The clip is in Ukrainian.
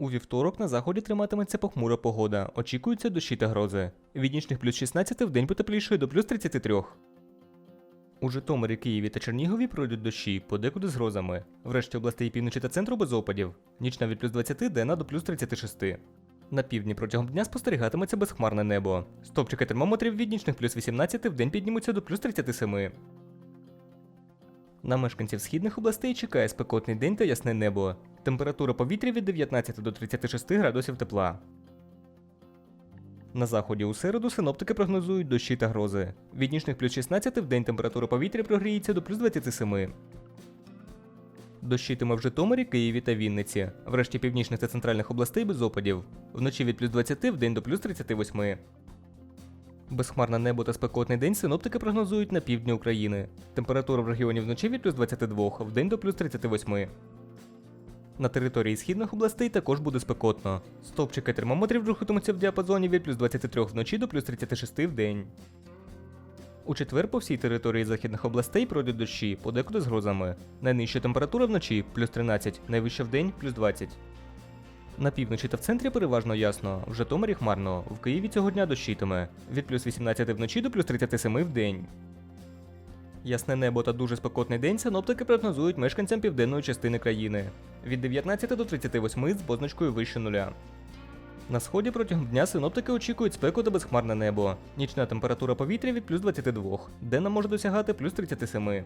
У вівторок на заході триматиметься похмура погода. Очікуються дощі та грози. Від нічних плюс 16 в день потеплішає до плюс 33. У Житомирі, Києві та Чернігові пройдуть дощі, подекуди з грозами. Врешті областей півночі та центру без опадів. Нічна від плюс 20 денна до плюс 36. На півдні протягом дня спостерігатиметься безхмарне небо. Стопчики термометрів від нічних плюс 18 в день піднімуться до плюс 37. На мешканців східних областей чекає спекотний день та ясне небо. Температура повітря від 19 до 36 градусів тепла. На заході у середу синоптики прогнозують дощі та грози. Від нічних плюс 16 в день температура повітря прогріється до плюс 27. Дощитиме в Житомирі, Києві та Вінниці. Врешті північних та центральних областей без опадів. Вночі від плюс 20 в день до плюс 38. Безхмарне небо та спекотний день синоптики прогнозують на півдні України. Температура в регіоні вночі від плюс 22, в день до плюс 38. На території східних областей також буде спекотно. Стовпчики термометрів рухатимуться в діапазоні від плюс 23 вночі до плюс 36 в день. У четвер по всій території західних областей пройдуть дощі, подекуди з грозами. Найнижча температура вночі плюс 13, найвища в день плюс 20. На півночі та в центрі переважно ясно, в Житомирі хмарно, в Києві цього дня дощитиме від плюс 18 вночі до плюс 37 в день. Ясне небо та дуже спекотний день синоптики прогнозують мешканцям південної частини країни від 19 до 38 з позначкою вище нуля. На сході протягом дня синоптики очікують спеку та безхмарне небо. Нічна температура повітря від плюс 22, денна може досягати плюс 37.